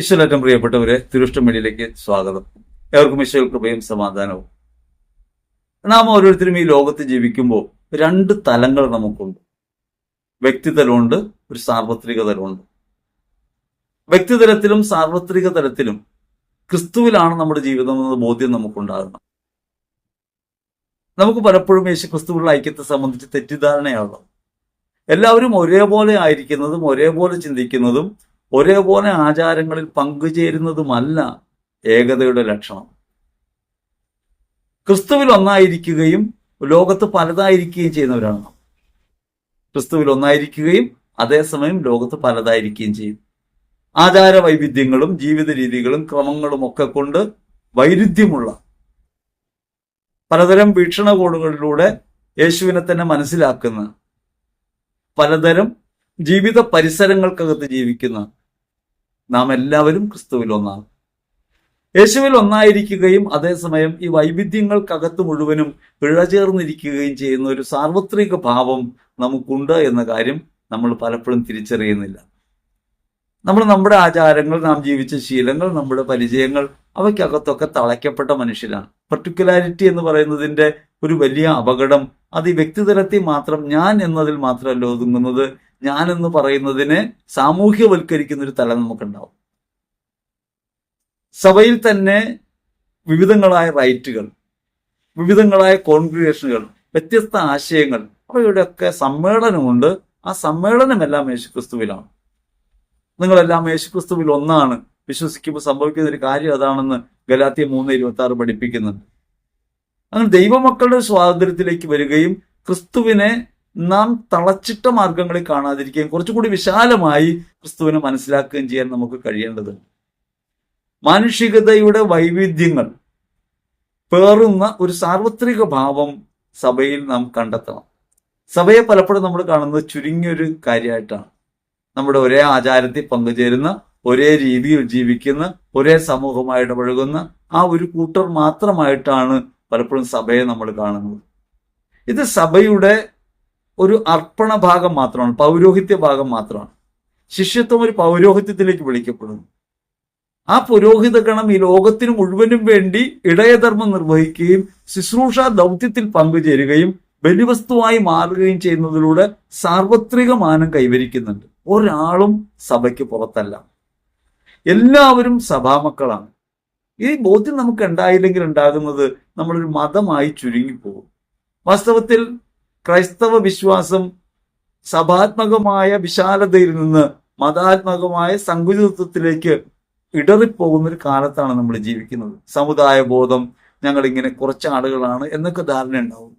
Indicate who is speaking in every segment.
Speaker 1: ഈശ്വരറ്റം പ്രിയപ്പെട്ടവരെ തിരുഷ്ടം മീഡിയയിലേക്ക് സ്വാഗതം. ഏവർക്കും ഈശ്വര കൃപയും സമാധാനവും. നാം ഓരോരുത്തരും ഈ ലോകത്ത് ജീവിക്കുമ്പോൾ രണ്ട് തലങ്ങൾ നമുക്കുണ്ട്. വ്യക്തിതലമുണ്ട് ഒരു സാർവത്രിക തലമുണ്ട്. വ്യക്തിതലത്തിലും സാർവത്രിക തലത്തിലും ക്രിസ്തുവിലാണ് നമ്മുടെ ജീവിതം എന്ന ബോധ്യം നമുക്കുണ്ടാകണം നമുക്ക് പലപ്പോഴും യേശു ക്രിസ്തുവിലുള്ള ഐക്യത്തെ സംബന്ധിച്ച് തെറ്റിദ്ധാരണയാണുള്ളത്. എല്ലാവരും ഒരേപോലെ ആയിരിക്കുന്നതും ഒരേപോലെ ചിന്തിക്കുന്നതും ഒരേപോലെ ആചാരങ്ങളിൽ പങ്കുചേരുന്നതുമല്ല ഏകതയുടെ ലക്ഷണം. ക്രിസ്തുവിൽ ഒന്നായിരിക്കുകയും ലോകത്ത് പലതായിരിക്കുകയും ചെയ്യുന്നവരാണ് ക്രിസ്തുവിൽ ഒന്നായിരിക്കുകയും അതേസമയം ലോകത്ത് പലതായിരിക്കുകയും ചെയ്യും. ആചാര വൈവിധ്യങ്ങളും ജീവിത രീതികളും ക്രമങ്ങളും ഒക്കെ കൊണ്ട് വൈരുദ്ധ്യമുള്ള പലതരം വീക്ഷണകോണുകളിലൂടെ യേശുവിനെ തന്നെ മനസ്സിലാക്കുന്ന പലതരം ജീവിത പരിസരങ്ങൾക്കകത്ത് ജീവിക്കുന്ന നാം എല്ലാവരും ക്രിസ്തുവിൽ ഒന്നാണ്. യേശുവിൽ ഒന്നായിരിക്കുകയും അതേസമയം ഈ വൈവിധ്യങ്ങൾക്കകത്ത് മുഴുവനും പിഴചേർന്നിരിക്കുകയും ചെയ്യുന്ന ഒരു സാർവത്രിക ഭാവം നമുക്കുണ്ട് എന്ന കാര്യം നമ്മൾ പലപ്പോഴും തിരിച്ചറിയുന്നില്ല. നമ്മൾ നമ്മുടെ ആചാരങ്ങൾ നാം ജീവിച്ച ശീലങ്ങൾ നമ്മുടെ പരിചയങ്ങൾ അവയ്ക്കകത്തൊക്കെ തളയ്ക്കപ്പെട്ട മനുഷ്യരാണ്. പർട്ടിക്കുലാരിറ്റി എന്ന് പറയുന്നതിന്റെ ഒരു വലിയ അപകടം അത് ഈ വ്യക്തിതലത്തിൽ മാത്രം ഞാൻ എന്നതിൽ മാത്രമല്ല ഒതുങ്ങുന്നത് ഞാൻ എന്ന് പറയുന്നതിനെ സാമൂഹ്യവൽക്കരിക്കുന്ന ഒരു തലം നമുക്കുണ്ടാവും. സഭയിൽ തന്നെ വിവിധങ്ങളായ റൈറ്റുകൾ വിവിധങ്ങളായ കോൺഗ്രിഗേഷനുകൾ വ്യത്യസ്ത ആശയങ്ങൾ അവയുടെയൊക്കെ സമ്മേളനമുണ്ട്. ആ സമ്മേളനമെല്ലാം യേശുക്രിസ്തുവിലാണ്. നിങ്ങളെല്ലാം യേശുക്രിസ്തുവിൽ ഒന്നാണ്. വിശ്വസിക്കുമ്പോൾ സംഭവിക്കുന്ന ഒരു കാര്യം അതാണെന്ന് ഗലാത്തിയ മൂന്ന് ഇരുപത്തി ആറ് പഠിപ്പിക്കുന്നുണ്ട്. അങ്ങനെ ദൈവമക്കളുടെ സ്വാതന്ത്ര്യത്തിലേക്ക് വരികയും ക്രിസ്തുവിനെ നാം തളച്ചിട്ട മാർഗങ്ങളിൽ കാണാതിരിക്കുകയും കുറച്ചുകൂടി വിശാലമായി ക്രിസ്തുവിനെ മനസ്സിലാക്കുകയും ചെയ്യാൻ നമുക്ക് കഴിയേണ്ടതുണ്ട് മാനുഷികതയുടെ വൈവിധ്യങ്ങൾ പേറുന്ന ഒരു സാർവത്രിക ഭാവം സഭയിൽ നാം കണ്ടെത്തണം. സഭയെ പലപ്പോഴും നമ്മൾ കാണുന്നത് ചുരുങ്ങിയൊരു കാര്യമായിട്ടാണ്. നമ്മുടെ ഒരേ ആചാരത്തിൽ പങ്കുചേരുന്ന ഒരേ രീതിയിൽ ജീവിക്കുന്ന ഒരേ സമൂഹമായി ഇടപഴകുന്ന ആ ഒരു കൂട്ടർ മാത്രമായിട്ടാണ് പലപ്പോഴും സഭയെ നമ്മൾ കാണുന്നത്. ഇത് സഭയുടെ ഒരു അർപ്പണ ഭാഗം മാത്രമാണ് പൗരോഹിത്യ ഭാഗം മാത്രമാണ്. ശിഷ്യത്വം ഒരു പൗരോഹിത്യത്തിലേക്ക് വിളിക്കപ്പെടുന്നു. ആ പുരോഹിത ഗണം ഈ ലോകത്തിന് മുഴുവനും വേണ്ടി ഇടയധർമ്മം നിർവഹിക്കുകയും ശുശ്രൂഷ ദൗത്യത്തിൽ പങ്കുചേരുകയും ബലിവസ്തുവായി മാറുകയും ചെയ്യുന്നതിലൂടെ സാർവത്രിക മാനം കൈവരിക്കുന്നുണ്ട്. ഒരാളും സഭയ്ക്ക് പുറത്തല്ല. എല്ലാവരും സഭാമക്കളാണ്. ഈ ബോധ്യം നമുക്ക് ഉണ്ടായില്ലെങ്കിൽ ഉണ്ടാകുന്നത് നമ്മളൊരു മതമായി ചുരുങ്ങിപ്പോകും. വാസ്തവത്തിൽ ക്രൈസ്തവ വിശ്വാസം സഭാത്മകമായ വിശാലതയിൽ നിന്ന് മതാത്മകമായ സങ്കുചിതത്വത്തിലേക്ക് ഇടറിപ്പോകുന്ന ഒരു കാലത്താണ് നമ്മൾ ജീവിക്കുന്നത്. സമുദായ ബോധം ഞങ്ങൾ ഇങ്ങനെ കുറച്ച് ആളുകളാണ് എന്നൊക്കെ ധാരണ ഉണ്ടാവും.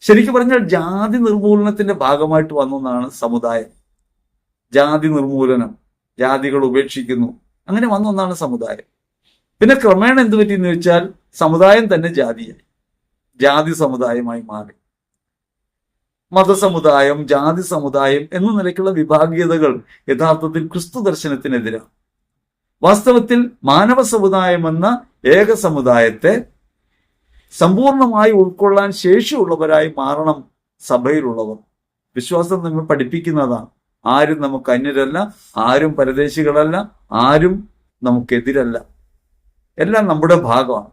Speaker 1: ശരിക്കും പറഞ്ഞാൽ ജാതി നിർമൂലനത്തിന്റെ ഭാഗമായിട്ട് വന്നതാണ് സമുദായം. ജാതി നിർമൂലനം ജാതികൾ ഉപേക്ഷിക്കുന്നു അങ്ങനെ വന്നൊന്നാണ് സമുദായം. പിന്നെ ക്രമേണ എന്ത് പറ്റിയെന്ന് വെച്ചാൽ സമുദായം തന്നെ ജാതിയായി ജാതി സമുദായമായി മാറി. മതസമുദായം ജാതി സമുദായം എന്ന നിലയ്ക്കുള്ള വിഭാഗീയതകൾ യഥാർത്ഥത്തിൽ ക്രിസ്തു ദർശനത്തിനെതിരാണ്. വാസ്തവത്തിൽ മാനവ സമുദായം എന്ന ഏക സമുദായത്തെ സമ്പൂർണമായി ഉൾക്കൊള്ളാൻ ശേഷിയുള്ളവരായി മാറണം സഭയിലുള്ളവർ. വിശ്വാസം നമ്മൾ പഠിപ്പിക്കുന്നതാണ്. ആരും നമുക്ക് അന്യരല്ല ആരും പരദേശികളല്ല ആരും നമുക്കെതിരല്ല എല്ലാം നമ്മുടെ ഭാഗമാണ്.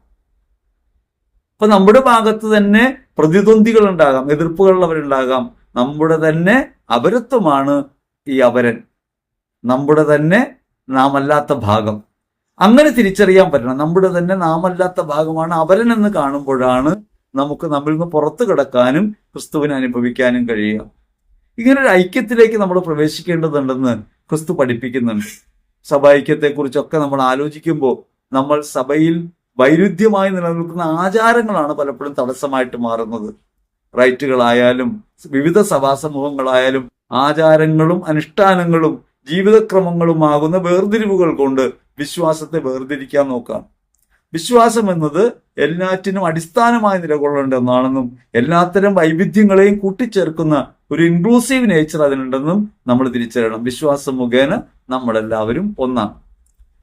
Speaker 1: അപ്പൊ നമ്മുടെ ഭാഗത്ത് തന്നെ പ്രതിദ്വന്ദികൾ ഉണ്ടാകാം എതിർപ്പുകളുള്ളവരുണ്ടാകാം. നമ്മുടെ തന്നെ അപരത്വമാണ് ഈ അപരൻ. നമ്മുടെ തന്നെ നാം അല്ലാത്ത ഭാഗം. അങ്ങനെ തിരിച്ചറിയാൻ പറ്റണം. നമ്മുടെ തന്നെ നാം അല്ലാത്ത ഭാഗമാണ് അവരൻ എന്ന് കാണുമ്പോഴാണ് നമുക്ക് നമ്മിൽ നിന്ന് പുറത്തു കിടക്കാനും ക്രിസ്തുവിനെ അനുഭവിക്കാനും കഴിയുക. ഇങ്ങനെ ഒരു ഐക്യത്തിലേക്ക് നമ്മൾ പ്രവേശിക്കേണ്ടതുണ്ടെന്ന് ക്രിസ്തു പഠിപ്പിക്കുന്നുണ്ട്. സഭ ഐക്യത്തെക്കുറിച്ചൊക്കെ നമ്മൾ ആലോചിക്കുമ്പോൾ നമ്മൾ സഭയിൽ വൈരുദ്ധ്യമായി നിലനിൽക്കുന്ന ആചാരങ്ങളാണ് പലപ്പോഴും തടസ്സമായിട്ട് മാറുന്നത്. റൈറ്റുകളായാലും വിവിധ സഭാ സമൂഹങ്ങളായാലും ആചാരങ്ങളും അനുഷ്ഠാനങ്ങളും ജീവിതക്രമങ്ങളുമാകുന്ന വേർതിരിവുകൾ കൊണ്ട് വിശ്വാസത്തെ വേർതിരിക്കാൻ നോക്കാം. വിശ്വാസം എന്നത് എല്ലാറ്റിനും അടിസ്ഥാനമായി നിലകൊള്ളേണ്ട ഒന്നാണെന്നും എല്ലാത്തരം വൈവിധ്യങ്ങളെയും കൂട്ടിച്ചേർക്കുന്ന ഒരു ഇൻക്ലൂസീവ് നേച്ചർ അതിനുണ്ടെന്നും നമ്മൾ തിരിച്ചറിയണം. വിശ്വാസം മുഖേന നമ്മളെല്ലാവരും ഒന്നാണ്.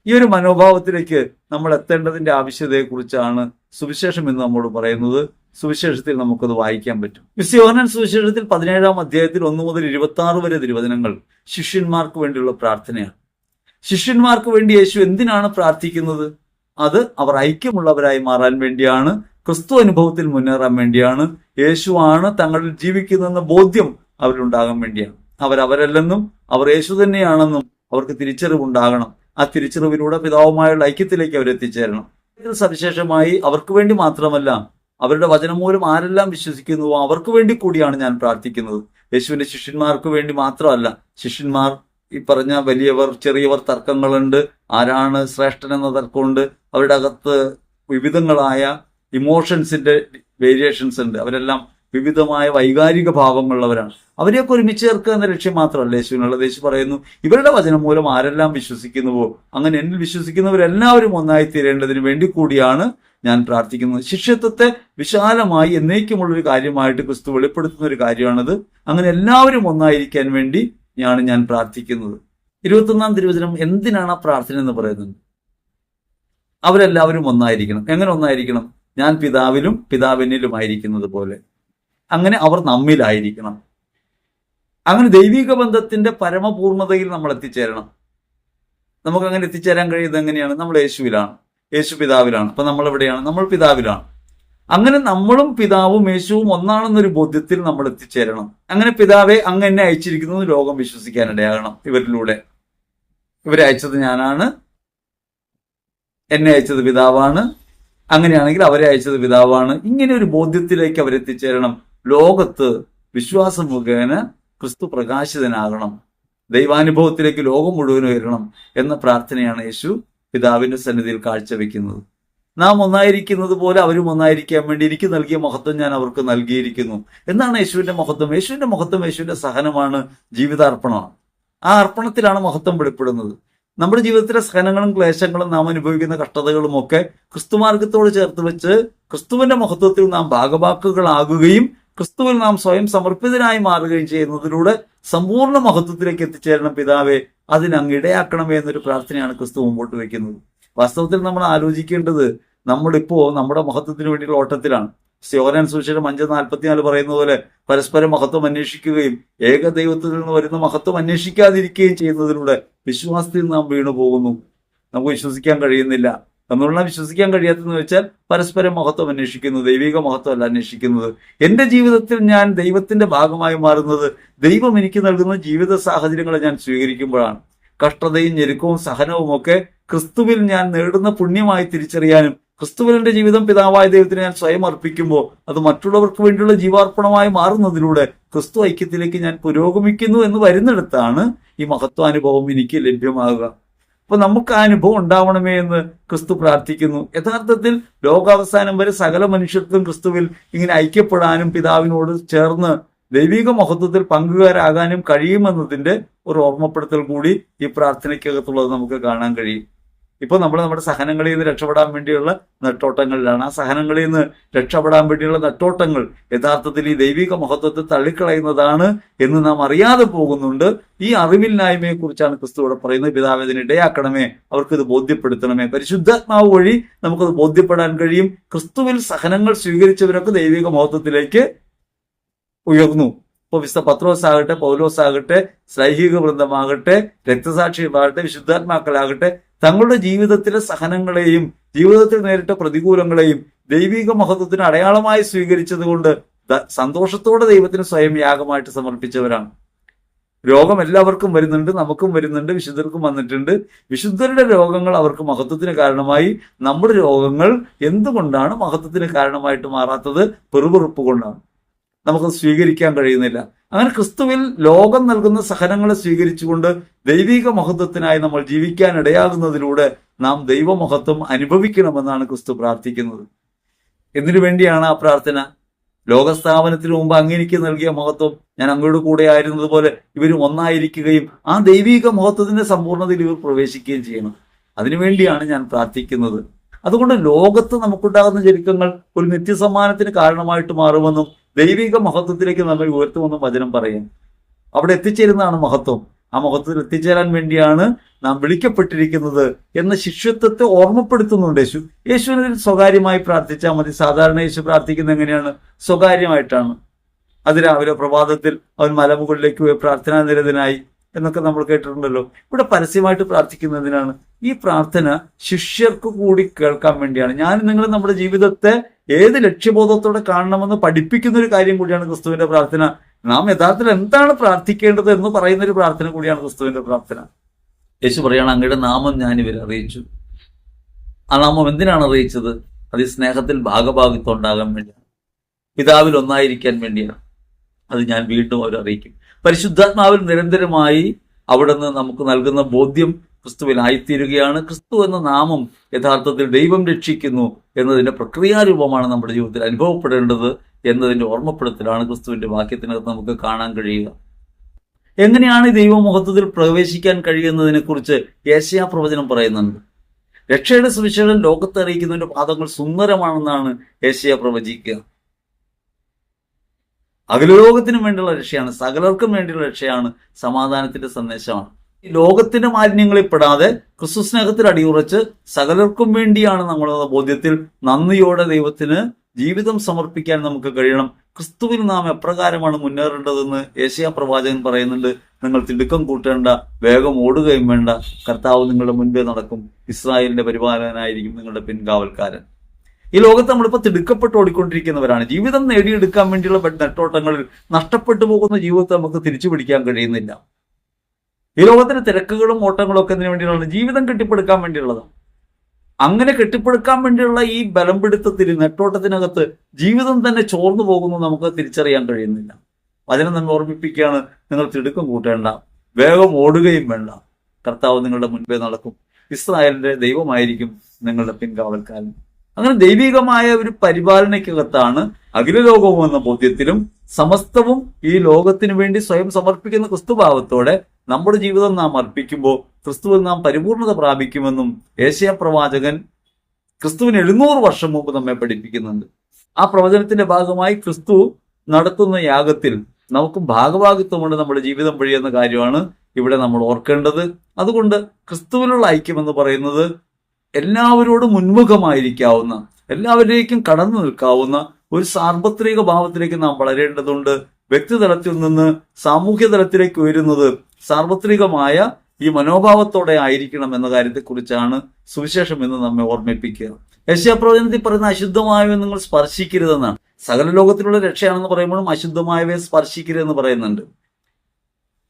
Speaker 1: ഈ ഒരു മനോഭാവത്തിലേക്ക് നമ്മൾ എത്തേണ്ടതിന്റെ ആവശ്യതയെക്കുറിച്ചാണ് സുവിശേഷം എന്ന് നമ്മോട് പറയുന്നത്. സുവിശേഷത്തിൽ നമുക്കത് വായിക്കാൻ പറ്റും. വിശ്വഹനൻ സുവിശേഷത്തിൽ പതിനേഴാം അധ്യായത്തിൽ ഒന്ന് മുതൽ ഇരുപത്തി ആറ് വരെ തിരുവചനങ്ങൾ ശിഷ്യന്മാർക്ക് വേണ്ടിയുള്ള പ്രാർത്ഥനയാണ്. ശിഷ്യന്മാർക്ക് വേണ്ടി യേശു എന്തിനാണ് പ്രാർത്ഥിക്കുന്നത്? അത് അവർ ഐക്യമുള്ളവരായി മാറാൻ വേണ്ടിയാണ് ക്രിസ്തു അനുഭവത്തിൽ മുന്നേറാൻ വേണ്ടിയാണ് യേശുവാണ് തങ്ങളിൽ ജീവിക്കുന്നതെന്ന ബോധ്യം അവരുണ്ടാകാൻ വേണ്ടിയാണ്. അവരവരല്ലെന്നും അവർ യേശു തന്നെയാണെന്നും അവർക്ക് തിരിച്ചറിവുണ്ടാകണം. ആ തിരിച്ചറിവിലൂടെ പിതാവുമായുള്ള ഐക്യത്തിലേക്ക് ഇതിൽ സവിശേഷമായി അവർക്ക് വേണ്ടി മാത്രമല്ല അവരുടെ വചനം മൂലം ആരെല്ലാം വിശ്വസിക്കുന്നുവോ അവർക്ക് വേണ്ടി കൂടിയാണ് ഞാൻ പ്രാർത്ഥിക്കുന്നത്. യേശുവിന്റെ ശിഷ്യന്മാർക്ക് വേണ്ടി മാത്രമല്ല ശിഷ്യന്മാർ ഈ പറഞ്ഞ വലിയവർ ചെറിയവർ തർക്കങ്ങളുണ്ട് ആരാണ് ശ്രേഷ്ഠൻ എന്ന തർക്കമുണ്ട് അവരുടെ അകത്ത് വിവിധങ്ങളായ ഇമോഷൻസിന്റെ വേരിയേഷൻസ് ഉണ്ട്. അവരെല്ലാം വിവിധമായ വൈകാരിക ഭാവങ്ങളുള്ളവരാണ് അവരെയൊക്കെ ഒരുമിച്ച് ചേർക്കുക എന്ന ലക്ഷ്യം മാത്രമല്ല യേശുവിനുള്ളത് യേശു പറയുന്നു ഇവരുടെ വചനം മൂലം ആരെല്ലാം വിശ്വസിക്കുന്നുവോ? അങ്ങനെ എന്നിൽ വിശ്വസിക്കുന്നവരെല്ലാവരും ഒന്നായി തീരേണ്ടതിന് വേണ്ടി കൂടിയാണ് ഞാൻ പ്രാർത്ഥിക്കുന്നത്. ശിഷ്യത്വത്തെ വിശാലമായി എന്നേക്കുമുള്ള ഒരു കാര്യമായിട്ട് ക്രിസ്തു വെളിപ്പെടുത്തുന്ന ഒരു കാര്യമാണത്. അങ്ങനെ എല്ലാവരും ഒന്നായിരിക്കാൻ വേണ്ടി ആണ് ഞാൻ പ്രാർത്ഥിക്കുന്നത്. ഇരുപത്തൊന്നാം തിരുവചനം എന്തിനാണ് ആ പ്രാർത്ഥന എന്ന് പറയുന്നത്? അവരെല്ലാവരും ഒന്നായിരിക്കണം. എങ്ങനെ ഒന്നായിരിക്കണം? ഞാൻ പിതാവിലും പിതാവിനിലുമായിരിക്കുന്നത് പോലെ. അങ്ങനെ അവർ നമ്മിലായിരിക്കണം. അങ്ങനെ ദൈവിക ബന്ധത്തിന്റെ പരമപൂർണതയിൽ നമ്മൾ എത്തിച്ചേരണം. നമുക്ക് അങ്ങനെ എത്തിച്ചേരാൻ കഴിയുന്നത് എങ്ങനെയാണ്? നമ്മൾ യേശുവിലാണ്. യേശു പിതാവിലാണ്. അപ്പൊ നമ്മൾ എവിടെയാണ്? നമ്മൾ പിതാവിലാണ്. അങ്ങനെ നമ്മളും പിതാവും യേശുവും ഒന്നാണെന്നൊരു ബോധ്യത്തിൽ നമ്മൾ എത്തിച്ചേരണം. അങ്ങനെ പിതാവെ അങ്ങ് എന്നെ അയച്ചിരിക്കുന്നത് ലോകം വിശ്വസിക്കാനിടയാകണം ഇവരിലൂടെ. ഇവരെ അയച്ചത് ഞാനാണ്. എന്നെ അയച്ചത് പിതാവാണ്. അങ്ങനെയാണെങ്കിൽ അവരെ അയച്ചത് പിതാവാണ്. ഇങ്ങനെ ഒരു ബോധ്യത്തിലേക്ക് അവരെത്തിച്ചേരണം. ലോകത്ത് വിശ്വാസം മുഖേന ക്രിസ്തു പ്രകാശിതനാകണം. ദൈവാനുഭവത്തിലേക്ക് ലോകം മുഴുവൻ ഉയരണം എന്ന പ്രാർത്ഥനയാണ് യേശു പിതാവിന്റെ സന്നിധിയിൽ കാഴ്ചവെക്കുന്നത്. നാം ഒന്നായിരിക്കുന്നത് പോലെ അവരും ഒന്നായിരിക്കാൻ വേണ്ടി എനിക്ക് നൽകിയ മഹത്വം ഞാൻ അവർക്ക് നൽകിയിരിക്കുന്നു. എന്നാണ് യേശുവിന്റെ മഹത്വം. യേശുവിന്റെ മഹത്വം യേശുവിന്റെ സഹനമാണ് ജീവിതാർപ്പണമാണ്. ആ അർപ്പണത്തിലാണ് മഹത്വം വെളിപ്പെടുന്നത്. നമ്മുടെ ജീവിതത്തിലെ സഹനങ്ങളും ക്ലേശങ്ങളും നാം അനുഭവിക്കുന്ന കഷ്ടതകളും ഒക്കെ ക്രിസ്തുമാർഗത്തോട് ചേർത്ത് വെച്ച് ക്രിസ്തുവിന്റെ മഹത്വത്തിൽ നാം ഭാഗവാക്കുകളാകുകയും ക്രിസ്തുവിൽ നാം സ്വയം സമർപ്പിതനായി മാറുകയും ചെയ്യുന്നതിലൂടെ സമ്പൂർണ മഹത്വത്തിലേക്ക് എത്തിച്ചേരണം പിതാവെ അതിനങ്ങ് ഇടയാക്കണമേ എന്നൊരു പ്രാർത്ഥനയാണ് ക്രിസ്തു മുമ്പോട്ട് വെക്കുന്നത്. വാസ്തവത്തിൽ നമ്മൾ ആലോചിക്കേണ്ടത് നമ്മളിപ്പോ നമ്മുടെ മഹത്വത്തിന് വേണ്ടിയുള്ള ഓട്ടത്തിലാണ്. സ്യോരൻ സുശേഷം അഞ്ച് നാൽപ്പത്തിനാല് പറയുന്ന പോലെ പരസ്പരം മഹത്വം അന്വേഷിക്കുകയും ഏക ദൈവത്തിൽ നിന്ന് വരുന്ന മഹത്വം അന്വേഷിക്കാതിരിക്കുകയും ചെയ്യുന്നതിലൂടെ വിശ്വാസത്തിൽ നാം വീണു പോകുന്നു നമുക്ക് വിശ്വസിക്കാൻ കഴിയുന്നില്ല. എന്നുള്ള വിശ്വസിക്കാൻ കഴിയാത്തതെന്ന് വെച്ചാൽ പരസ്പരം മഹത്വം അന്വേഷിക്കുന്നു ദൈവിക മഹത്വമല്ല അന്വേഷിക്കുന്നത്. എന്റെ ജീവിതത്തിൽ ഞാൻ ദൈവത്തിന്റെ ഭാഗമായി മാറുന്നത് ദൈവം എനിക്ക് നൽകുന്ന ജീവിത സാഹചര്യങ്ങളെ ഞാൻ സ്വീകരിക്കുമ്പോഴാണ്. കഷ്ടതയും ഞെരുക്കവും സഹനവും ഒക്കെ ക്രിസ്തുവിൽ ഞാൻ നേടുന്ന പുണ്യമായി തിരിച്ചറിയാനും ക്രിസ്തുവിൽ എന്റെ ജീവിതം പിതാവായ ദൈവത്തിന് ഞാൻ സ്വയം അർപ്പിക്കുമ്പോൾ അത് മറ്റുള്ളവർക്ക് വേണ്ടിയുള്ള ജീവാർപ്പണമായി മാറുന്നതിലൂടെ ക്രിസ്തു ഐക്യത്തിലേക്ക് ഞാൻ പുരോഗമിക്കുന്നു എന്ന് വരുന്നിടത്താണ് ഈ മഹത്വാനുഭവം എനിക്ക് ലഭ്യമാകുക. അപ്പൊ നമുക്ക് ആ അനുഭവം ഉണ്ടാവണമേ എന്ന് ക്രിസ്തു പ്രാർത്ഥിക്കുന്നു. യഥാർത്ഥത്തിൽ ലോകാവസാനം വരെ സകല മനുഷ്യർക്കും ക്രിസ്തുവിൽ ഇങ്ങനെ ഐക്യപ്പെടാനും പിതാവിനോട് ചേർന്ന് ദൈവിക മഹത്വത്തിൽ പങ്കുകാരാകാനും കഴിയുമെന്നതിന്റെ ഒരു ഓർമ്മപ്പെടുത്തൽ കൂടി ഈ പ്രാർത്ഥനയ്ക്കകത്തുള്ളത് നമുക്ക് കാണാൻ കഴിയും. ഇപ്പൊ നമ്മൾ നമ്മുടെ സഹനങ്ങളിൽ നിന്ന് രക്ഷപ്പെടാൻ വേണ്ടിയുള്ള നെട്ടോട്ടങ്ങളിലാണ്. ആ സഹനങ്ങളിൽ നിന്ന് രക്ഷപ്പെടാൻ വേണ്ടിയുള്ള നെട്ടോട്ടങ്ങൾ യഥാർത്ഥത്തിൽ ഈ ദൈവിക മഹത്വത്തെ തള്ളിക്കളയുന്നതാണ് എന്ന് നാം അറിയാതെ പോകുന്നുണ്ട്. ഈ അറിവില്ലായ്മയെ കുറിച്ചാണ് ക്രിസ്തു ഇവിടെ പറയുന്നത്. പിതാവേദന ഇടയാക്കണമേ. അവർക്ക് ഇത് ബോധ്യപ്പെടുത്തണമേ. പരിശുദ്ധാത്മാവ് വഴി നമുക്കത് ബോധ്യപ്പെടാൻ കഴിയും. ക്രിസ്തുവിൽ സഹനങ്ങൾ സ്വീകരിച്ചവരൊക്കെ ദൈവിക മഹത്വത്തിലേക്ക് ഉയർന്നു. ഇപ്പൊ വിശുദ്ധ പത്രോസ് ആകട്ടെ പൗലോസ് ആകട്ടെ ശ്ലൈഹിക വൃന്ദമാകട്ടെ രക്തസാക്ഷിയുമാകട്ടെ വിശുദ്ധാത്മാക്കളാകട്ടെ തങ്ങളുടെ ജീവിതത്തിലെ സഹനങ്ങളെയും ജീവിതത്തിൽ നേരിട്ട പ്രതികൂലങ്ങളെയും ദൈവിക മഹത്വത്തിന് അടയാളമായി സ്വീകരിച്ചതുകൊണ്ട് കൊണ്ട് സന്തോഷത്തോടെ ദൈവത്തിന് സ്വയം യാഗമായിട്ട് സമർപ്പിച്ചവരാണ്. രോഗം എല്ലാവർക്കും വരുന്നുണ്ട് നമുക്കും വരുന്നുണ്ട് വിശുദ്ധർക്കും വന്നിട്ടുണ്ട്. വിശുദ്ധരുടെ രോഗങ്ങൾ അവർക്ക് മഹത്വത്തിന് കാരണമായി. നമ്മുടെ രോഗങ്ങൾ എന്തുകൊണ്ടാണ് മഹത്വത്തിന് കാരണമായിട്ട് മാറാത്തത്? പെറുപെറുപ്പ് കൊണ്ടാണ്. നമുക്ക് സ്വീകരിക്കാൻ കഴിയുന്നില്ല. അങ്ങനെ ക്രിസ്തുവിൽ ലോകം നൽകുന്ന സഹനങ്ങളെ സ്വീകരിച്ചുകൊണ്ട് ദൈവിക മഹത്വത്തിനായി നമ്മൾ ജീവിക്കാൻ ഇടയാകുന്നതിലൂടെ നാം ദൈവമഹത്വം അനുഭവിക്കണമെന്നാണ് ക്രിസ്തു പ്രാർത്ഥിക്കുന്നത്. എന്തിനു വേണ്ടിയാണ് ആ പ്രാർത്ഥന? ലോകസ്ഥാപനത്തിന് മുമ്പ് അങ്ങനെക്ക് നൽകിയ മഹത്വം ഞാൻ അങ്ങയുടെ കൂടെ ആയിരുന്നതുപോലെ ഇവരും ഒന്നായിരിക്കുകയും ആ ദൈവിക മഹത്വത്തിന്റെ സമ്പൂർണതയിൽ ഇവർ പ്രവേശിക്കുകയും ചെയ്യണം അതിനുവേണ്ടിയാണ് ഞാൻ പ്രാർത്ഥിക്കുന്നത്. അതുകൊണ്ട് ലോകത്ത് നമുക്കുണ്ടാകുന്ന ചരിത്രങ്ങൾ ഒരു നിത്യസമ്മാനത്തിന് കാരണമായിട്ട് മാറുമെന്നും ദൈവിക മഹത്വത്തിലേക്ക് നമ്മൾ ഉയർത്തുമെന്ന് വചനം പറയും. അവിടെ എത്തിച്ചേരുന്നതാണ് മഹത്വം. ആ മഹത്വത്തിൽ എത്തിച്ചേരാൻ വേണ്ടിയാണ് നാം വിളിക്കപ്പെട്ടിരിക്കുന്നത് എന്ന ശിഷ്യത്വത്തെ ഓർമ്മപ്പെടുത്തുന്നുണ്ട് യേശു. യേശുവിനെ സ്വകാര്യമായി പ്രാർത്ഥിച്ചാൽ മതി. സാധാരണ യേശു പ്രാർത്ഥിക്കുന്നത് എങ്ങനെയാണ്? സ്വകാര്യമായിട്ടാണ്. അതിരാവിലെ പ്രഭാതത്തിൽ അവൻ മലമുകളിലേക്ക് പോയി പ്രാർത്ഥനാ നിരതനായി എന്നൊക്കെ നമ്മൾ കേട്ടിട്ടുണ്ടല്ലോ. ഇവിടെ പരസ്യമായിട്ട് പ്രാർത്ഥിക്കുന്നതിനാണ് ഈ പ്രാർത്ഥന ശിഷ്യർക്ക് കൂടി കേൾക്കാൻ വേണ്ടിയാണ്. ഞാൻ നിങ്ങൾ നമ്മുടെ ജീവിതത്തെ ഏത് ലക്ഷ്യബോധത്തോടെ കാണണമെന്ന് പഠിപ്പിക്കുന്ന ഒരു കാര്യം കൂടിയാണ് ക്രിസ്തുവിന്റെ പ്രാർത്ഥന. നാം യഥാർത്ഥത്തിൽ എന്താണ് പ്രാർത്ഥിക്കേണ്ടത് എന്ന് പറയുന്ന ഒരു പ്രാർത്ഥന കൂടിയാണ് ക്രിസ്തുവിന്റെ പ്രാർത്ഥന. യേശു പറയാണ് അങ്ങയുടെ നാമം ഞാൻ ഇവരെ അറിയിച്ചു. ആ നാമം എന്തിനാണ് അറിയിച്ചത്? അത് സ്നേഹത്തിൽ ഭാഗഭാഗിത്വം ഉണ്ടാകാൻ വേണ്ടിയാണ്. പിതാവിൽ ഒന്നായിരിക്കാൻ വേണ്ടിയാണ്. അത് ഞാൻ വീണ്ടും അവർ അറിയിക്കും. പരിശുദ്ധാത്മാവിൽ നിരന്തരമായി അവിടെ നിന്ന് നമുക്ക് നൽകുന്ന ബോധ്യം ക്രിസ്തുവിലായിത്തീരുകയാണ്. ക്രിസ്തു എന്ന നാമം യഥാർത്ഥത്തിൽ ദൈവം രക്ഷിക്കുന്നു എന്നതിന്റെ പ്രക്രിയാരൂപമാണ് നമ്മുടെ ജീവിതത്തിൽ അനുഭവപ്പെടേണ്ടത് എന്നതിന്റെ ഓർമ്മപ്പെടുത്തലാണ് ക്രിസ്തുവിന്റെ വാക്യത്തിനകത്ത് നമുക്ക് കാണാൻ കഴിയുക. എങ്ങനെയാണ് ദൈവമുഖത്വത്തിൽ പ്രവേശിക്കാൻ കഴിയുന്നതിനെക്കുറിച്ച് കുറിച്ച് ഏഷ്യാ പ്രവചനം പറയുന്നുണ്ട്. രക്ഷയുടെ സുവിശേഷം ലോകത്തെ അറിയിക്കുന്നതിന്റെ പാദങ്ങൾ സുന്ദരമാണെന്നാണ് ഏഷ്യ പ്രവചിക്കുക. അഖിലലോകത്തിനു വേണ്ടിയുള്ള രക്ഷയാണ് സകലർക്കും വേണ്ടിയുള്ള രക്ഷയാണ് സമാധാനത്തിന്റെ സന്ദേശമാണ്. ലോകത്തിന്റെ മാലിന്യങ്ങളിൽ പെടാതെ ക്രിസ്തു സ്നേഹത്തിൽ അടിയുറച്ച് സകലർക്കും വേണ്ടിയാണ് നമ്മളുടെ ബോധ്യത്തിൽ നന്ദിയോടെ ദൈവത്തിന് ജീവിതം സമർപ്പിക്കാൻ നമുക്ക് കഴിയണം. ക്രിസ്തുവിൽ നാം എപ്രകാരമാണ് മുന്നേറേണ്ടതെന്ന് ഏഷ്യ പ്രവാചകൻ പറയുന്നുണ്ട്. നിങ്ങൾ തിടുക്കം കൂട്ടേണ്ട വേഗം ഓടുകയും വേണ്ട. കർത്താവ് നിങ്ങളുടെ മുൻപേ നടക്കും. ഇസ്രായേലിന്റെ പരിപാലകനായിരിക്കും നിങ്ങളുടെ പിൻകാവൽക്കാരൻ. ഈ ലോകത്ത് നമ്മളിപ്പോൾ തിടുക്കപ്പെട്ട് ഓടിക്കൊണ്ടിരിക്കുന്നവരാണ്. ജീവിതം നേടിയെടുക്കാൻ വേണ്ടിയുള്ള നെട്ടോട്ടങ്ങളിൽ നഷ്ടപ്പെട്ടു പോകുന്ന ജീവിതത്തെ നമുക്ക് തിരിച്ചു പിടിക്കാൻ കഴിയുന്നില്ല. ഈ ലോകത്തിന്റെ തിരക്കുകളും ഓട്ടങ്ങളും ഒക്കെ എന്തിനു വേണ്ടിയുള്ളതാണ്? ജീവിതം കെട്ടിപ്പടുക്കാൻ വേണ്ടിയുള്ളതാണ്. അങ്ങനെ കെട്ടിപ്പടുക്കാൻ വേണ്ടിയുള്ള ഈ ബലം പിടുത്തത്തിൽ നെട്ടോട്ടത്തിനകത്ത് ജീവിതം തന്നെ ചോർന്നു പോകുന്നു നമുക്ക് തിരിച്ചറിയാൻ കഴിയുന്നില്ല. വചനം നമ്മൾ ഓർമ്മിപ്പിക്കുകയാണ് നിങ്ങൾ തിടുക്കം കൂട്ടേണ്ട വേഗം ഓടുകയും വേണ്ട. കർത്താവ് നിങ്ങളുടെ മുൻപേ നടക്കും. ഇസ്രായേലിന്റെ ദൈവമായിരിക്കും നിങ്ങളുടെ പിൻകാവൽക്കാരൻ. അങ്ങനെ ദൈവികമായ ഒരു പരിപാലനയ്ക്കകത്താണ് അഖില ലോകവും എന്ന ബോധ്യത്തിലും സമസ്തവും ഈ ലോകത്തിനു വേണ്ടി സ്വയം സമർപ്പിക്കുന്ന ക്രിസ്തുഭാവത്തോടെ നമ്മുടെ ജീവിതം നാം അർപ്പിക്കുമ്പോൾ ക്രിസ്തുവിൽ നാം പരിപൂർണത പ്രാപിക്കുമെന്നും ഏഷ്യ പ്രവാചകൻ ക്രിസ്തുവിന് എഴുന്നൂറ് വർഷം മുമ്പ് നമ്മെ പഠിപ്പിക്കുന്നുണ്ട്. ആ പ്രവചനത്തിന്റെ ഭാഗമായി ക്രിസ്തു നടത്തുന്ന യാഗത്തിൽ നമുക്ക് ഭാഗഭാഗിത്വമുണ്ട് നമ്മുടെ ജീവിതം വഴിയെന്ന കാര്യമാണ് ഇവിടെ നമ്മൾ ഓർക്കേണ്ടത്. അതുകൊണ്ട് ക്രിസ്തുവിനുള്ള ഐക്യം എന്ന് പറയുന്നത് എല്ലാവരോടും മുൻമുഖമായിരിക്കാവുന്ന എല്ലാവരിലേക്കും കടന്നു നിൽക്കാവുന്ന ഒരു സാർവത്രിക ഭാവത്തിലേക്ക് നാം വളരേണ്ടതുണ്ട്. വ്യക്തിതലത്തിൽ നിന്ന് സാമൂഹ്യ തലത്തിലേക്ക് ഉയരുന്നത് സാർവത്രികമായ ഈ മനോഭാവത്തോടെ ആയിരിക്കണം എന്ന കാര്യത്തെക്കുറിച്ചാണ് സുവിശേഷം എന്ന് നമ്മെ ഓർമ്മിപ്പിക്കുക. യശ്യാപ്രവചനത്തിൽ പറയുന്ന അശുദ്ധമായവ നിങ്ങൾ സ്പർശിക്കരുതെന്നാണ്. സകല ലോകത്തിലുള്ള രക്ഷയാണെന്ന് പറയുമ്പോഴും അശുദ്ധമായവയെ സ്പർശിക്കരുതെന്ന് പറയുന്നുണ്ട്.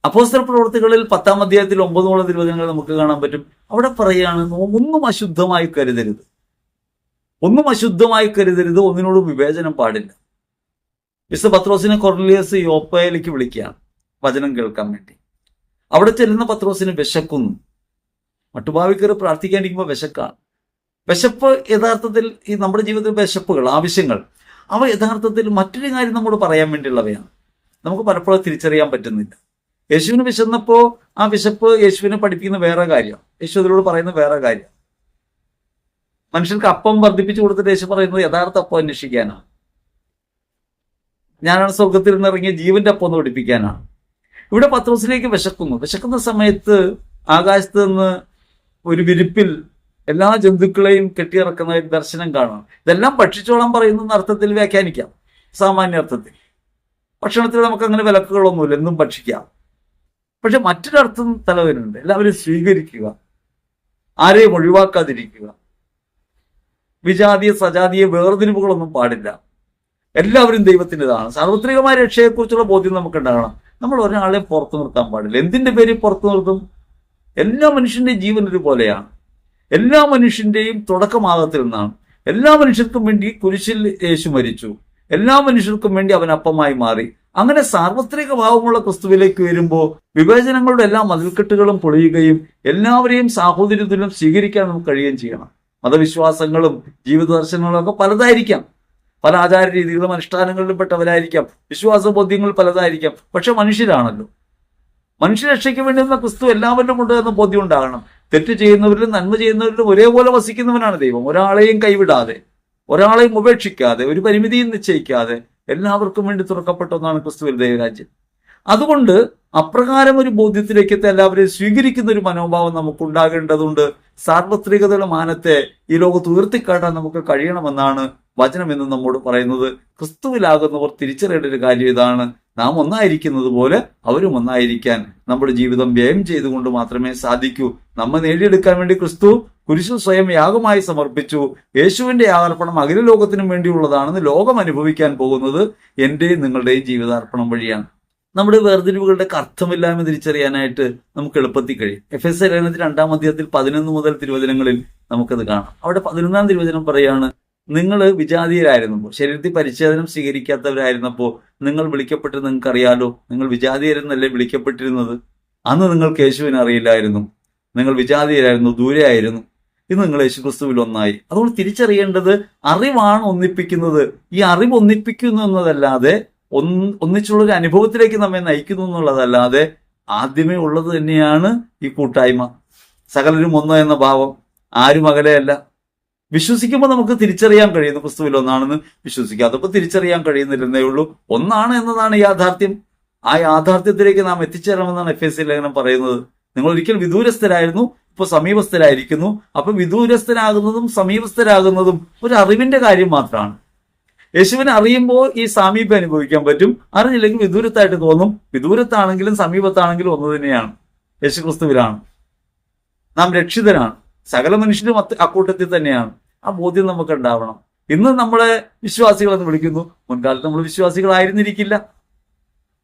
Speaker 1: അപ്പോസ്തല പ്രവർത്തികളിൽ പത്താം അധ്യായത്തിൽ ഒമ്പതോളം തിരുവചനങ്ങൾ നമുക്ക് കാണാൻ പറ്റും. അവിടെ പറയുകയാണ് ഒന്നും അശുദ്ധമായി കരുതരുത്. ഒന്നും അശുദ്ധമായി കരുതരുത് ഒന്നിനോടും വിവേചനം പാടില്ല. വിശ പത്രോസിനെ കൊർലിയസ് യോപ്പയിലേക്ക് വിളിക്കുകയാണ്. വചനം കേൾക്കാൻ വേണ്ടി. അവിടെ ചെല്ലുന്ന പത്രോസിന് വിശക്കുന്നു. മട്ടുഭാവിക്കർ പ്രാർത്ഥിക്കാണ്ടിരിക്കുമ്പോൾ വിശക്കാണ് വിശപ്പ് യഥാർത്ഥത്തിൽ ഈ നമ്മുടെ ജീവിതത്തിൽ വിശപ്പുകൾ ആവശ്യങ്ങൾ അവ യഥാർത്ഥത്തിൽ മറ്റൊരു കാര്യം നമ്മോട് പറയാൻ വേണ്ടിയുള്ളവയാണ്. നമുക്ക് പലപ്പോഴും തിരിച്ചറിയാൻ പറ്റുന്നില്ല. യേശുവിന് വിശന്നപ്പോ ആ വിശപ്പ് യേശുവിനെ പഠിപ്പിക്കുന്ന വേറെ കാര്യം. യേശു അതിലൂടെ പറയുന്ന വേറെ കാര്യം. മനുഷ്യർക്ക് അപ്പം വർദ്ധിപ്പിച്ചു കൊടുത്തിട്ട് യേശു പറയുന്നത് യഥാർത്ഥ അപ്പം അന്വേഷിക്കാനാണ്. ഞാനാണ് സ്വർഗത്തിൽ നിന്നിറങ്ങിയ ജീവന്റെ അപ്പം പഠിപ്പിക്കാനാണ്. ഇവിടെ പത്രോസിലേക്ക് വിശക്കുന്നു. വിശക്കുന്ന സമയത്ത് ആകാശത്ത് നിന്ന് ഒരു വിരിപ്പിൽ എല്ലാ ജന്തുക്കളെയും കെട്ടിയിറക്കുന്ന ഒരു ദർശനം കാണാം. ഇതെല്ലാം ഭക്ഷിച്ചോളാൻ പറയുന്ന അർത്ഥത്തിൽ വ്യാഖ്യാനിക്കാം. സാമാന്യ അർത്ഥത്തിൽ. ഭക്ഷണത്തിൽ നമുക്ക് അങ്ങനെ വിലക്കുകളൊന്നുമില്ല. എന്നും ഭക്ഷിക്കാം. പക്ഷെ മറ്റൊരർത്ഥം തലവനുണ്ട്. എല്ലാവരും സ്വീകരിക്കുക. ആരെയും ഒഴിവാക്കാതിരിക്കുക. വിജാതീയ സജാതീയ വേർതിരിവുകളൊന്നും പാടില്ല. എല്ലാവരും ദൈവത്തിന്റെതാണ്. സാർവത്രികമായ രക്ഷയെക്കുറിച്ചുള്ള ബോധ്യം നമുക്ക് ഉണ്ടാകണം നമ്മൾ ഒരാളെ പുറത്തു നിർത്താൻ പാടില്ല. എന്തിന്റെ പേരിൽ പുറത്തു നിർത്തും? എല്ലാ മനുഷ്യന്റെയും ജീവൻ ഒരുപോലെയാണ്. എല്ലാ മനുഷ്യന്റെയും തുടക്കമാകത്തിൽ നിന്നാണ്. എല്ലാ മനുഷ്യർക്കും വേണ്ടി കുരിശിൽ യേശു മരിച്ചു. എല്ലാ മനുഷ്യർക്കും വേണ്ടി അവൻ അപ്പമായി മാറി. അങ്ങനെ സാർവത്രിക ഭാവമുള്ള ക്രിസ്തുവിലേക്ക് വരുമ്പോൾ വിവേചനങ്ങളുടെ എല്ലാ മതിൽക്കെട്ടുകളും പൊളിയുകയും എല്ലാവരെയും സാഹോദര്യത്തിലും സ്വീകരിക്കാൻ നമുക്ക് കഴിയുകയും ചെയ്യണം. മതവിശ്വാസങ്ങളും ജീവിത ദർശനങ്ങളും ഒക്കെ പലതായിരിക്കാം. പല ആചാര രീതികളും അനുഷ്ഠാനങ്ങളിലും പെട്ടവരായിരിക്കാം. വിശ്വാസ ബോധ്യങ്ങൾ പലതായിരിക്കാം. പക്ഷെ മനുഷ്യരാണല്ലോ. മനുഷ്യരക്ഷയ്ക്ക് വേണ്ടി വന്ന ക്രിസ്തു എല്ലാവരിലും ഉണ്ട് എന്ന ബോധ്യം ഉണ്ടാകണം. തെറ്റ് ചെയ്യുന്നവരിലും നന്മ ചെയ്യുന്നവരിലും ഒരേപോലെ വസിക്കുന്നവനാണ് ദൈവം. ഒരാളെയും കൈവിടാതെ ഒരാളെയും ഉപേക്ഷിക്കാതെ ഒരു പരിമിതിയും നിശ്ചയിക്കാതെ എല്ലാവർക്കും വേണ്ടി തുറക്കപ്പെട്ട ഒന്നാണ് ക്രിസ്തുവിൽ ദൈവരാജ്യം. അതുകൊണ്ട് അപ്രകാരം ഒരു ബോധ്യത്തിലേക്ക് എത്തി എല്ലാവരെയും സ്വീകരിക്കുന്ന ഒരു മനോഭാവം നമുക്ക് ഉണ്ടാകേണ്ടതുണ്ട് സാർവത്രികതയുടെ മാനത്തെ ഈ ലോകത്ത് ഉയർത്തിക്കാട്ടാൻ നമുക്ക് കഴിയണമെന്നാണ് വചനം എന്ന് നമ്മോട് പറയുന്നത്. ക്രിസ്തുവിലാകുന്നവർ തിരിച്ചറിയേണ്ട ഒരു കാര്യം ഇതാണ്. നാം ഒന്നായിരിക്കുന്നത് പോലെ അവരും ഒന്നായിരിക്കാൻ നമ്മുടെ ജീവിതം വ്യയം ചെയ്തുകൊണ്ട് മാത്രമേ സാധിക്കൂ. നമ്മെ നേടിയെടുക്കാൻ വേണ്ടി ക്രിസ്തു കുരിശു സ്വയം യാഗമായി സമർപ്പിച്ചു. യേശുവിന്റെ യാഗാർപ്പണം അഖില ലോകത്തിനും വേണ്ടിയുള്ളതാണെന്ന് ലോകം അനുഭവിക്കാൻ പോകുന്നത് എന്റെയും നിങ്ങളുടെയും ജീവിതാർപ്പണം വഴിയാണ്. നമ്മുടെ വേർതിരിവുകളുടെ അർത്ഥമില്ലായ്മ തിരിച്ചറിയാനായിട്ട് നമുക്ക് എളുപ്പത്തിൽ കഴിയും. എഫ് എസ് ലേഖനത്തിൽ രണ്ടാം അധ്യായത്തിൽ പതിനൊന്ന് മുതൽ തിരുവചനങ്ങളിൽ നമുക്കത് കാണാം. അവിടെ പതിനൊന്നാം തിരുവചനം പറയാണ് നിങ്ങൾ വിജാതീയരായിരുന്നപ്പോൾ ശരീരത്തിൽ പരിച്ഛേദനം സ്വീകരിക്കാത്തവരായിരുന്നപ്പോൾ നിങ്ങൾ വിളിക്കപ്പെട്ട് നിങ്ങൾക്ക് അറിയാലോ നിങ്ങൾ വിജാതീയരെന്നല്ലേ വിളിക്കപ്പെട്ടിരുന്നത്? അന്ന് നിങ്ങൾ യേശുവിനെ അറിയില്ലായിരുന്നു. നിങ്ങൾ വിജാതീയരായിരുന്നു ദൂരെയായിരുന്നു. ഇന്ന് നിങ്ങൾ യേശുക്രിസ്തുവിൽ ഒന്നായി. അതുകൊണ്ട് തിരിച്ചറിയേണ്ടത് അറിവാണ് ഒന്നിപ്പിക്കുന്നത്. ഈ അറിവ് ഒന്നിപ്പിക്കുന്നു എന്നതല്ലാതെ ഒന്ന് ഒന്നിച്ചുള്ള ഒരു അനുഭവത്തിലേക്ക് നമ്മെ നയിക്കുന്നു എന്നുള്ളതല്ലാതെ ആദ്യമേ ഉള്ളത് തന്നെയാണ് ഈ കൂട്ടായ്മ. സകലരും ഒന്ന് എന്ന ഭാവം ആരും അകലെയല്ല വിശ്വസിക്കുമ്പോൾ നമുക്ക് തിരിച്ചറിയാൻ കഴിയുന്നു ക്രിസ്തുവിൽ ഒന്നാണെന്ന് വിശ്വസിക്കാത്തപ്പോൾ തിരിച്ചറിയാൻ കഴിയുന്നില്ലെന്നേ ഉള്ളൂ. ഒന്നാണ് എന്നതാണ് യാഥാർത്ഥ്യം. ആ യാഥാർത്ഥ്യത്തിലേക്ക് നാം എത്തിച്ചേരണമെന്നാണ് എഫ് എസ് സി ലേഖനം പറയുന്നത്. നിങ്ങൾ ഒരിക്കൽ വിദൂരസ്ഥരായിരുന്നു. ഇപ്പൊ സമീപസ്ഥരായിരിക്കുന്നു. അപ്പൊ വിദൂരസ്ഥരാകുന്നതും സമീപസ്ഥരാകുന്നതും ഒരു അറിവിന്റെ കാര്യം മാത്രമാണ്. യേശുവിനെ അറിയുമ്പോൾ ഈ സാമീപ്യം അനുഭവിക്കാൻ പറ്റും. അറിഞ്ഞില്ലെങ്കിൽ വിദൂരത്തായിട്ട് തോന്നും. വിദൂരത്താണെങ്കിലും സമീപത്താണെങ്കിലും ഒന്ന് തന്നെയാണ്. യേശു ക്രിസ്തുവിലാണ് നാം രക്ഷിതരാണ്. സകല മനുഷ്യരും അക്കൂട്ടത്തിൽ തന്നെയാണ്. ആ ബോധ്യം നമുക്ക് ഉണ്ടാവണം. ഇന്ന് നമ്മളെ വിശ്വാസികൾ എന്ന് വിളിക്കുന്നു. മുൻകാലത്ത് നമ്മൾ വിശ്വാസികളായിരുന്നിരിക്കില്ല.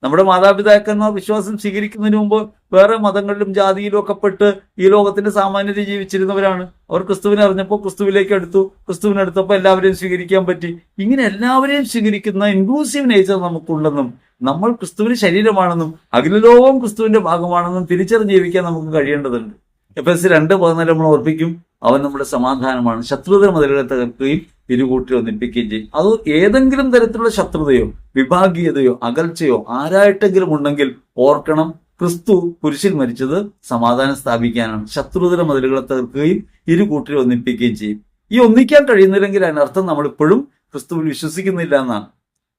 Speaker 1: നമ്മുടെ മാതാപിതാക്കന്മാർ വിശ്വാസം സ്വീകരിക്കുന്നതിന് മുമ്പ് വേറെ മതങ്ങളിലും ജാതിയിലും ഒക്കെ പെട്ട് ഈ ലോകത്തിന്റെ സാമാന്യത ജീവിച്ചിരുന്നവരാണ്. അവർ ക്രിസ്തുവിനെ അറിഞ്ഞപ്പോൾ ക്രിസ്തുവിലേക്ക് എടുത്തു ക്രിസ്തുവിനെ എടുത്തപ്പോൾ എല്ലാവരെയും സ്വീകരിക്കാൻ പറ്റി. ഇങ്ങനെ എല്ലാവരെയും സ്വീകരിക്കുന്ന ഇൻക്ലൂസീവ് നേച്ചർ നമുക്കുള്ളെന്നും നമ്മൾ ക്രിസ്തുവിന് ശരീരമാണെന്നും അഖിലലോകം ക്രിസ്തുവിന്റെ ഭാഗമാണെന്നും തിരിച്ചറിഞ്ഞ് ജീവിക്കാൻ നമുക്ക് കഴിയേണ്ടതുണ്ട്. എഫ് എസ് രണ്ട് പതിനാല് നമ്മൾ ഓർപ്പിക്കും. അവൻ നമ്മുടെ സമാധാനമാണ്. ശത്രുത മുതലെ തകർക്കുകയും ഇരുകൂട്ടി ഒന്നിപ്പിക്കുകയും ചെയ്യും. അത് ഏതെങ്കിലും തരത്തിലുള്ള ശത്രുതയോ വിഭാഗീയതയോ അകൽച്ചയോ ആരായിട്ടെങ്കിലും ഉണ്ടെങ്കിൽ ഓർക്കണം ക്രിസ്തു കുരിശിൽ മരിച്ചത് സമാധാനം സ്ഥാപിക്കാനാണ്. ശത്രുതര മതിലുകളെ തീർക്കുകയും ഇരു കൂട്ടരെ ഒന്നിപ്പിക്കുകയും ചെയ്യും. ഈ ഒന്നിക്കാൻ കഴിയുന്നില്ലെങ്കിൽ അതിനർത്ഥം നമ്മൾ ഇപ്പോഴും ക്രിസ്തുവിൽ വിശ്വസിക്കുന്നില്ല എന്നാണ്.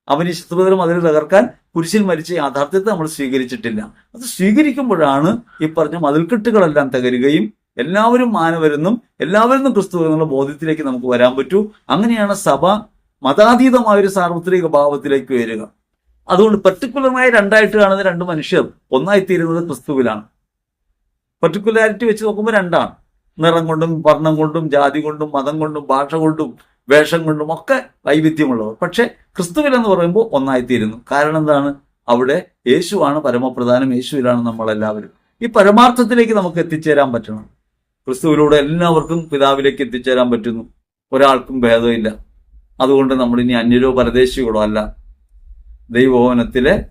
Speaker 1: അവൻ ഈ ശത്രുതര മതിൽ തകർക്കാൻ കുരിശിൽ മരിച്ച യാഥാർത്ഥ്യത്തെ നമ്മൾ സ്വീകരിച്ചിട്ടില്ല. അത് സ്വീകരിക്കുമ്പോഴാണ് ഈ പറഞ്ഞ മതിൽക്കെട്ടുകളെല്ലാം തകരുകയും എല്ലാവരും മാനവരെന്നും എല്ലാവരും ക്രിസ്തു എന്നുള്ള ബോധ്യത്തിലേക്ക് നമുക്ക് വരാൻ പറ്റൂ. അങ്ങനെയാണ് സഭ മതാതീതമായ ഒരു സാർവത്രിക ഭാവത്തിലേക്ക് വരിക അതുകൊണ്ട് പെർട്ടിക്കുലറായി രണ്ടായിട്ട് കാണുന്ന രണ്ട് മനുഷ്യർ ഒന്നായിത്തീരുന്നത് ക്രിസ്തുവിലാണ്. പെർട്ടിക്കുലാരിറ്റി വെച്ച് നോക്കുമ്പോൾ രണ്ടാണ്. നിറം കൊണ്ടും വർണം കൊണ്ടും ജാതി കൊണ്ടും മതം കൊണ്ടും ഭാഷ കൊണ്ടും വേഷം കൊണ്ടും ഒക്കെ വൈവിധ്യമുള്ളവർ. പക്ഷെ ക്രിസ്തുവിൽ എന്ന് പറയുമ്പോൾ ഒന്നായിത്തീരുന്നു. കാരണം എന്താണ്? അവിടെ യേശുവാണ് പരമപ്രധാനം. യേശുവിലാണ് നമ്മളെല്ലാവരും. ഈ പരമാർത്ഥത്തിലേക്ക് നമുക്ക് എത്തിച്ചേരാൻ പറ്റണം. ക്രിസ്തുവിലൂടെ എല്ലാവർക്കും പിതാവിലേക്ക് എത്തിച്ചേരാൻ പറ്റുന്നു. ഒരാൾക്കും ഭേദമില്ല. അതുകൊണ്ട് നമ്മളിനി അന്യരോ പരദേശികളോ അല്ല. ദൈവഭവനത്തിലെ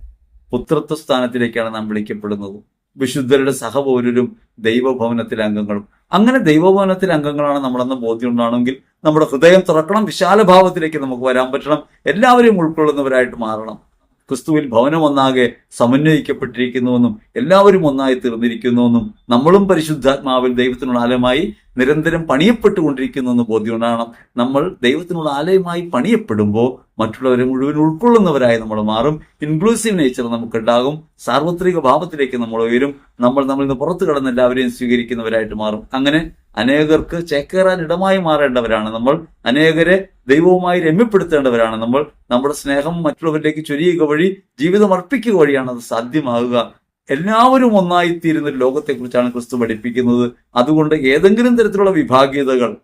Speaker 1: പുത്രത്വ സ്ഥാനത്തിലേക്കാണ് നാം വിളിക്കപ്പെടുന്നത്. വിശുദ്ധരുടെ സഹപൗരരും ദൈവഭവനത്തിലെ അംഗങ്ങളും. അങ്ങനെ ദൈവഭവനത്തിലെ അംഗങ്ങളാണ് നമ്മളെന്ന് ബോധ്യം ഉണ്ടാണെങ്കിൽ നമ്മുടെ ഹൃദയം തുറക്കണം വിശാലഭാവത്തിലേക്ക് നമുക്ക് വരാൻ പറ്റണം എല്ലാവരെയും ഉൾക്കൊള്ളുന്നവരായിട്ട് മാറണം. ക്രിസ്തുവിൽ ഭവനം ഒന്നാകെ സമന്വയിക്കപ്പെട്ടിരിക്കുന്നുവെന്നും എല്ലാവരും ഒന്നായി തീർന്നിരിക്കുന്നുവെന്നും നമ്മളും പരിശുദ്ധാത്മാവിൽ ദൈവത്തിനുള്ള ആലയമായി നിരന്തരം പണിയപ്പെട്ടുകൊണ്ടിരിക്കുന്നുവെന്ന് ബോധ്യമുണ്ടാകണം നമ്മൾ ദൈവത്തിനുള്ള ആലയമായി പണിയപ്പെടുമ്പോൾ മറ്റുള്ളവരെ മുഴുവൻ ഉൾക്കൊള്ളുന്നവരായി നമ്മൾ മാറും. ഇൻക്ലൂസീവ് നേച്ചർ നമുക്കുണ്ടാകും. സാർവത്രിക ഭാവത്തിലേക്ക് നമ്മൾ ഉയരും. നമ്മൾ നമ്മളിൽ നിന്ന് പുറത്തു കടന്ന് എല്ലാവരെയും സ്വീകരിക്കുന്നവരായിട്ട് മാറും. അങ്ങനെ അനേകർക്ക് ചേക്കേറാൻ ഇടമായി മാറേണ്ടവരാണ് നമ്മൾ. അനേകരെ ദൈവവുമായി രമ്യപ്പെടുത്തേണ്ടവരാണ് നമ്മൾ. നമ്മുടെ സ്നേഹം മറ്റുള്ളവരിലേക്ക് ചൊരിയുക വഴി ജീവിതം അർപ്പിക്കുക വഴിയാണ് അത് സാധ്യമാകുക. എല്ലാവരും ഒന്നായിത്തീരുന്ന ഒരു ലോകത്തെക്കുറിച്ചാണ് ക്രിസ്തു പഠിപ്പിക്കുന്നത്. അതുകൊണ്ട് ഏതെങ്കിലും തരത്തിലുള്ള വിഭാഗീയതകൾ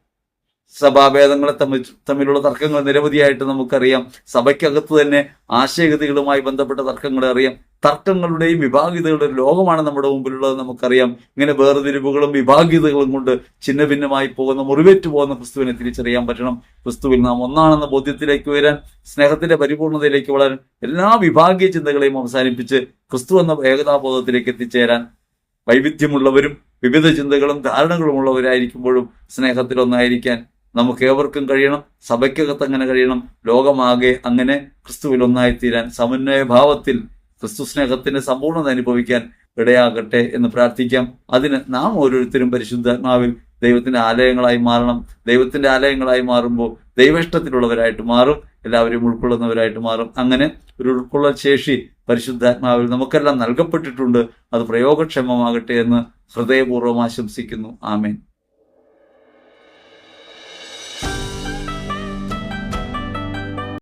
Speaker 1: സഭാഭേദങ്ങളെ തമ്മിൽ തമ്മിലുള്ള തർക്കങ്ങൾ നിരവധിയായിട്ട് നമുക്കറിയാം. സഭയ്ക്കകത്ത് തന്നെ ആശയഗതികളുമായി ബന്ധപ്പെട്ട തർക്കങ്ങൾ അറിയാം. തർക്കങ്ങളുടെയും വിഭാഗീയതകളുടെ ഒരു ലോകമാണ് നമ്മുടെ മുമ്പിലുള്ളത് നമുക്കറിയാം. ഇങ്ങനെ വേർതിരിവുകളും വിഭാഗീയതകളും കൊണ്ട് ചിന്ന ഭിന്നമായി പോകുന്ന മുറിവേറ്റ് പോകുന്ന ക്രിസ്തുവിനെ തിരിച്ചറിയാൻ പറ്റണം. ക്രിസ്തുവിൽ നാം ഒന്നാണെന്ന ബോധ്യത്തിലേക്ക് വരാൻ സ്നേഹത്തിന്റെ പരിപൂർണതയിലേക്ക് വളരാൻ എല്ലാ വിഭാഗീയ ചിന്തകളെയും അവസാനിപ്പിച്ച് ക്രിസ്തു എന്ന ഏകതാബോധത്തിലേക്ക് എത്തിച്ചേരാൻ വൈവിധ്യമുള്ളവരും വിവിധ ചിന്തകളും ധാരണകളും ഉള്ളവരായിരിക്കുമ്പോഴും സ്നേഹത്തിൽ ഒന്നായിരിക്കാൻ നമുക്ക് ഏവർക്കും കഴിയണം. സഭയ്ക്കകത്ത് അങ്ങനെ കഴിയണം. ലോകമാകെ അങ്ങനെ ക്രിസ്തുവിൽ ഒന്നായിത്തീരാൻ സമന്വയ ഭാവത്തിൽ ക്രിസ്തു സ്നേഹത്തിന്റെ സമ്പൂർണത അനുഭവിക്കാൻ ഇടയാകട്ടെ എന്ന് പ്രാർത്ഥിക്കാം. അതിന് നാം ഓരോരുത്തരും പരിശുദ്ധാത്മാവിൽ ദൈവത്തിന്റെ ആലയങ്ങളായി മാറണം. ദൈവത്തിന്റെ ആലയങ്ങളായി മാറുമ്പോൾ ദൈവേഷ്ടത്തിലുള്ളവരായിട്ട് മാറും. എല്ലാവരും ഉൾക്കൊള്ളുന്നവരായിട്ട് മാറും. അങ്ങനെ ഒരു ഉൾക്കൊള്ളൽ ശേഷി പരിശുദ്ധാത്മാവിൽ നമുക്കെല്ലാം നൽകപ്പെട്ടിട്ടുണ്ട്. അത് പ്രയോഗക്ഷമമാകട്ടെ എന്ന് ഹൃദയപൂർവം ആശംസിക്കുന്നു. ആമേൻ.